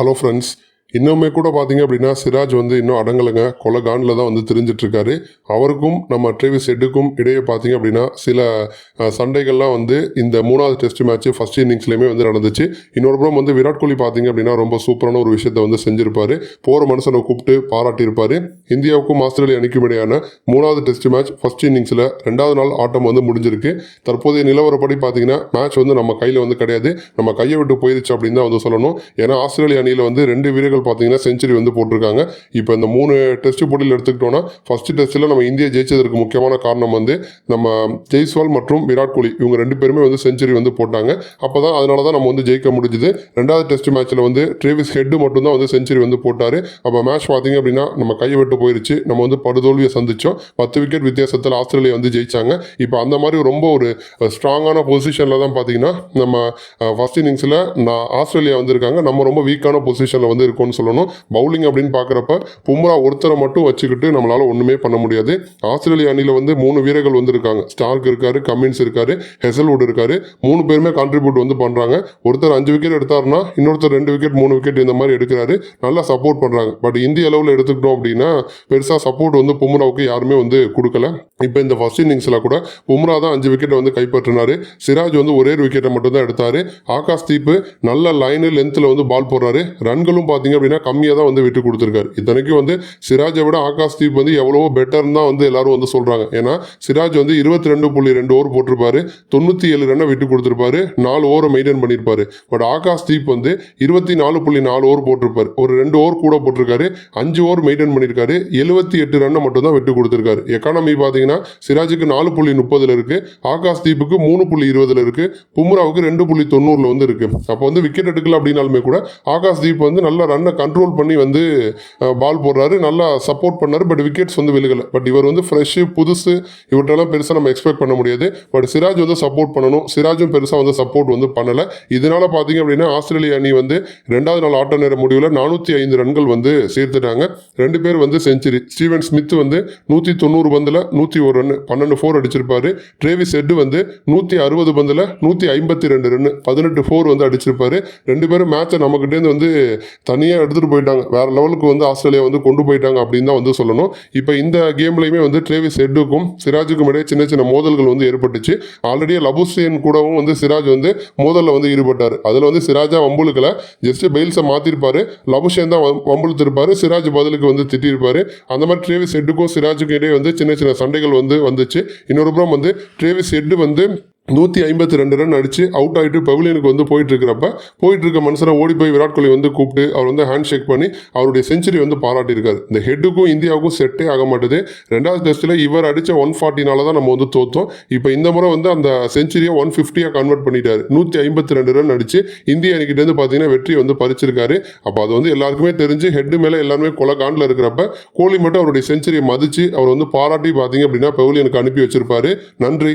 hello friends. இன்னுமே கூட பார்த்தீங்க அப்படின்னா சிராஜ் வந்து இன்னும் அடங்கலைங்க. கொலை காண்டில் தான் வந்து தெரிஞ்சிட்ருக்காரு. அவருக்கும் நம்ம ட்ரேவிஸ் ஹெட்டுக்கும் இடையே பார்த்தீங்க அப்படின்னா சில சண்டைகள்லாம் வந்து இந்த மூணாவது டெஸ்ட் மேட்ச் ஃபஸ்ட் இன்னிங்ஸ்லேயுமே வந்து நடந்துச்சு. இன்னொரு புறம் வந்து விராட் கோலி பார்த்தீங்க அப்படின்னா ரொம்ப சூப்பரான ஒரு விஷயத்தை வந்து செஞ்சிருப்பாரு. போகிற மனுஷனை கூப்பிட்டு பாராட்டியிருப்பார். இந்தியாவுக்கும் ஆஸ்திரேலியா அணிக்கும் இடையான மூணாவது டெஸ்ட் மேட்ச் ஃபர்ஸ்ட் இன்னிங்ஸில் ரெண்டாவது நாள் ஆட்டம் வந்து முடிஞ்சிருக்கு. தற்போதைய நிலவரப்படி பார்த்தீங்கன்னா மேட்ச் வந்து நம்ம கையில் வந்து கிடையாது. நம்ம கையை விட்டு போயிருச்சு அப்படின்னு தான் வந்து சொல்லணும். ஏன்னா ஆஸ்திரேலிய அணியில் வந்து ரெண்டு வீரர்கள் பார்த்தீங்கன்னா செஞ்சுரி வந்து போட்டிருக்காங்க. இப்போ இந்த மூணு டெஸ்ட் போட்டியில் எடுத்துக்கிட்டோம்னா ஃபர்ஸ்ட் டெஸ்ட்டில் நம்ம இந்தியா ஜெயிச்சதற்கு முக்கியமான காரணம் வந்து நம்ம ஜெய்ஸ்வால் மற்றும் விராட் கோலி இவங்க ரெண்டு பேருமே வந்து செஞ்சுரி வந்து போட்டாங்க. அப்போ தான் அதனால தான் நம்ம வந்து ஜெயிக்க முடிஞ்சுது. ரெண்டாவது டெஸ்ட் மேட்ச்சில் வந்து ட்ரேவிஸ் ஹெட்டு மட்டும்தான் வந்து செஞ்சுரி வந்து போட்டார். அப்போ மேட்ச் பார்த்தீங்க அப்படின்னா நம்ம கை விட்டு போயிருச்சு. நம்ம வந்து படுதோல்வியை சந்தித்தோம் பத்து விக்கெட் வித்தியாசத்தில் ஆஸ்திரேலியா வந்து ஜெயிச்சாங்க. இப்போ அந்த மாதிரி ரொம்ப ஒரு ஸ்ட்ராங்கான பொசிஷனில் தான் பார்த்தீங்கன்னா நம்ம ஃபர்ஸ்ட் இன்னிங்ஸில் நான் ஆஸ்திரேலியா வந்திருக்காங்க. நம்ம ரொம்ப வீக்கான பொசிஷனில் வந்து இருக்கோம்னு சொல்லணும். பவுலிங் அப்படின்னு பார்க்குறப்ப பும்ரா ஒருத்தரை மட்டும் வச்சுக்கிட்டு நம்மளால் ஒன்றுமே பண்ண முடியாது. ஆஸ்திரேலிய அணியில் வந்து மூணு வீரர்கள் வந்து இருக்காங்க ஸ்டார்க் இருக்காரு கமின்ஸ் இருக்காரு ஹெசல்வுட் இருக்காரு. மூணு பேருமே கான்ட்ரிபியூட் வந்து பண்ணுறாங்க ஒருத்தர் அஞ்சு விக்கெட் எடுத்தாருன்னா இன்னொருத்தர் ரெண்டு விக்கெட் மூணு விக்கெட் இந்த மாதிரி எடுக்கிறாரு. நல்லா சப்போர்ட் பண்ணுறாங்க பட் இந்திய அளவில் எடுத்துக்கிட்டோம் அப்படின்னா பெருசாக சப்போர்ட் வந்து பும்ராவுக்கு யாருமே வந்து கொடுக்கல. இப்போ இந்த ஃபர்ஸ்ட் இன்னிங்ஸில் கூட பும்ரா தான் அஞ்சு விக்கெட்டை வந்து கைப்பற்றினார். சிராஜ் வந்து ஒரே ஒரு விக்கெட்டை மட்டும் தான் எடுத்தார். ஆகாஷ் தீப் நல்ல லைனு லென்த்தில் வந்து பால் போடுறாரு. ரன்களும் பார்த்தீங்க அப்படின்னா கம்மியாக தான் வந்து விட்டு கொடுத்துருக்காரு. இத்தனைக்கும் வந்து சிராஜை விட ஆகாஷ் தீப் வந்து எவ்வளவோ பெட்டர்னு தான் வந்து எல்லாரும் வந்து சொல்கிறாங்க ஏன்னா சிராஜ் வந்து இருபத்தி ரெண்டு புள்ளி ரெண்டு ஓவர் போட்டிருப்பாரு. தொண்ணூற்றி ஏழு ரன்னை விட்டு கொடுத்துருப்பாரு. நாலு ஓவரை மெயின்டைன் பண்ணியிருப்பாரு. பட் ஆகாஷ் தீப் வந்து இருபத்தி நாலு புள்ளி நாலு ஓவர் போட்டிருப்பாரு. ஒரு ரெண்டு ஓவர் கூட போட்டிருக்காரு. அஞ்சு ஓவர் மெயின்டைன் பண்ணியிருக்காரு. எழுபத்தி எட்டு ரன்னை மட்டும் தான் விட்டு கொடுத்துருக்காரு. எக்கானமி பார்த்தீங்கன்னா சிராஜுக்கு நாலு புள்ளி முப்பதுல இருக்கு. ஆகாஷ் தீப்புக்கு மூணு புள்ளி இருபதுல இருக்கு. பும்ராவுக்கு ரெண்டு புள்ளி தொண்ணூறுல வந்து இருக்கு. அப்போ வந்து விக்கெட் எடுக்கல அப்படின்னாலுமே கூட ஆகாஷ் தீப் வந்து நல்லா ரன்னை கண்ட்ரோல் பண்ணி வந்து பால் போடுறாரு. நல்லா சப்போர்ட் பண்ணார். பட் விக்கெட்ஸ் வந்து விழுகலை. பட் இவர் வந்து ஃப்ரெஷ்ஷு புதுசு. இவற்றெல்லாம் பெருசாக நம்ம எக்ஸ்பெக்ட் பண்ண முடியாது. பட் சிராஜ் வந்து சப்போர்ட் பண்ணணும். சிராஜும் பெருசாக வந்து சப்போர்ட் வந்து பண்ணலை. இதனால பார்த்தீங்க அப்படின்னா ஆஸ்திரேலிய அணி வந்து ரெண்டாவது நாள் ஆட்ட நேர முடிவில் நானூற்றி ஐந்து ரன்கள் வந்து சேர்த்துட்டாங்க. ரெண்டு பேர் வந்து செஞ்சுரி ஸ்டீவன் ஸ்மித் வந்து நூற்றி தொண்ணூறு பந்தில் நூற்றி ஒரு ரன் பன்னெண்டு ஃபோர் அடிச்சிருப்பாரு. ட்ரேவிஸ் ஹெட் வந்து நூற்றி அறுபது பந்தில் நூற்றி ஐம்பத்தி ரெண்டு ரன் பதினெட்டு ஃபோர் வந்து அடிச்சிருப்பாரு. ரெண்டு பேரும் மேட்சை நம்மக்கிட்டேருந்து வந்து தனியாக எடுத்துகிட்டு போயிட்டாங்க. வேறு லெவலுக்கு வந்து ஆஸ்திரேலியா வந்து கொண்டு போயிட்டாங்க அப்படின்னு தான் வந்து சொல்லணும். இப்போ இந்த கேம்லையுமே வந்து ட்ரேவிஸ் ஹெட்டுக்கும் சிராஜுக்கும் இடையே சின்ன சின்ன மோதல்கள் வந்து ஏற்பட்டுச்சு. ஆல்ரெடி லபுசேன் கூடவும் வந்து சிராஜ் வந்து மோதலில் வந்து ஈடுபட்டார். அதில் வந்து சிராஜா வம்புலுக்கில் ஜஸ்ட் பெயில்ஸை மாற்றிருப்பார் லபுஷேன் தான் வம்புழுத்திருப்பார். சிராஜ் பதிலுக்கு வந்து திட்டிருப்பார். அந்த மாதிரி ட்ரேவிஸ் ஹெட்டுக்கும் சிராஜுக்கும் இடையே வந்து சின்ன சின்ன சண்டைகள் வந்து வந்துச்சு. இன்னொரு புறம் வந்து ட்ரேவிஸ் ஹெட்டு வந்து நூற்றி ஐம்பத்தி ரெண்டு ரன் அடித்து அவுட் ஆகிட்டு பவிலியனுக்கு வந்து போயிட்டு இருக்கிறப்ப போயிட்டு இருக்க மனுஷனை ஓடி போய் விராட் கோலி வந்து கூப்பிட்டு அவர் வந்து ஹேண்ட் ஷேக் பண்ணி அவருடைய செஞ்சுரி வந்து பாராட்டியிருக்காரு. இந்த ஹெட்டுக்கும் இந்தியாவுக்கும் செட்டே ஆக மாட்டுது. ரெண்டாவது டெஸ்ட்டில் இவர் அடித்த ஒன் ஃபார்ட்டினால தான் நம்ம வந்து தோத்தோம். இப்போ இந்த முறை வந்து அந்த செஞ்சுரியை ஒன் ஃபிஃப்டியாக கன்வெர்ட் பண்ணிட்டாரு. நூற்றி ஐம்பத்தி ரெண்டு ரன் அடித்து இந்தியா அணிக்கிட்டேருந்து பார்த்தீங்கன்னா வெற்றி வந்து பறிச்சிருக்காரு. அப்போ அது வந்து எல்லாருக்குமே தெரிஞ்சு ஹெட்டு மேலே எல்லாருமே கொலை காண்டில் இருக்கிறப்ப கோலி மட்டும் அவருடைய செஞ்சுரியை மதித்து அவர் வந்து பாராட்டி பார்த்தீங்க அப்படின்னா பவுலியனுக்கு அனுப்பி வச்சிருப்பாரு. நன்றி.